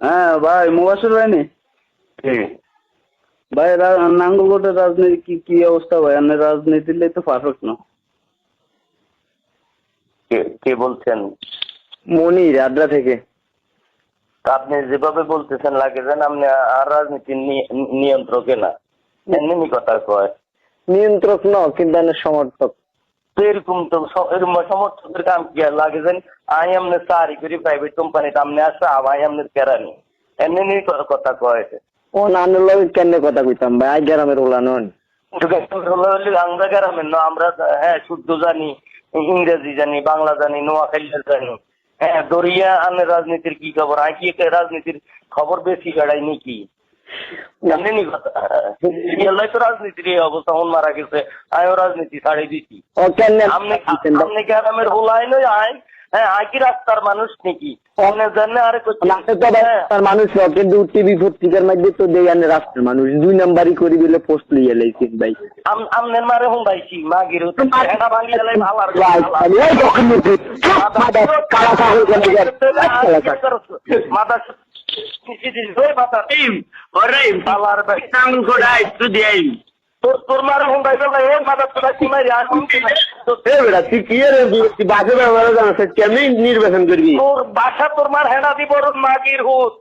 হ্যাঁ ভাই মুবাসুর ভাই নি? ভাই নাঙ্গলকোটের রাজনীতি কি কি অবস্থা ভাই? আপনি রাজনীতির তো পারফেক্ট না? কে- বলছেন? মনির আদ্রা থেকে। আপনি যেভাবে বলতেছেন লাগে যেন আপনি আর রাজনীতির নি- নিয়ন্ত্রকে না। এমনি কথা কয়। নিয়ন্ত্রক ন কিন্তু সমর্থক। তো এরকম তো সমর্থকের কাম কি লাগে যেন আই আমনে সারি করি প্রাইভেট কোম্পানিতে আমনে আসা আই আমনে কেরানি। এমনি নি কথা কয় ও নানুর লগে কেন কথা কইতাম ভাই? আই গ্রামের ওলা নন। আমরা গ্রামের না আমরা হ্যাঁ শুদ্ধ জানি ইংরেজি জানি বাংলা জানি নোয়াখালী জানি। হ্যাঁ দরিয়া আনে রাজনীতির কি খবর? আই কি রাজনীতির খবর বেশি গাড়াই নাকি? জানেন কথা। এলাই তো রাজনীতির এই অবস্থা মন মারা গেছে। আমিও রাজনীতি ছাড়ি দিছি আপনি আপনি গ্রামের হোলাই নয় আই হ্যাঁ রাস্তার মানুষ নাকি? আরে মানুষ কিন্তু টিভি পত্রিকার মধ্যে তো দেই আনে রাষ্ট্রের মানুষ। দুই নাম্বারই করি বলে পোস্ট লইয়া লাইছেন ভাই। আম- আমনের মারে হুন্দাইছি মাগির হতে হেনা ভাঙি এলাই ভালার ভাই, আমি ওই যখন নিতে, সব মাথা কালা কাগজ লাগে যার, কালা কাগজ। নির্বাচন করবি? তোর বাসা তোর মার হেনা দিব মাগির হুত।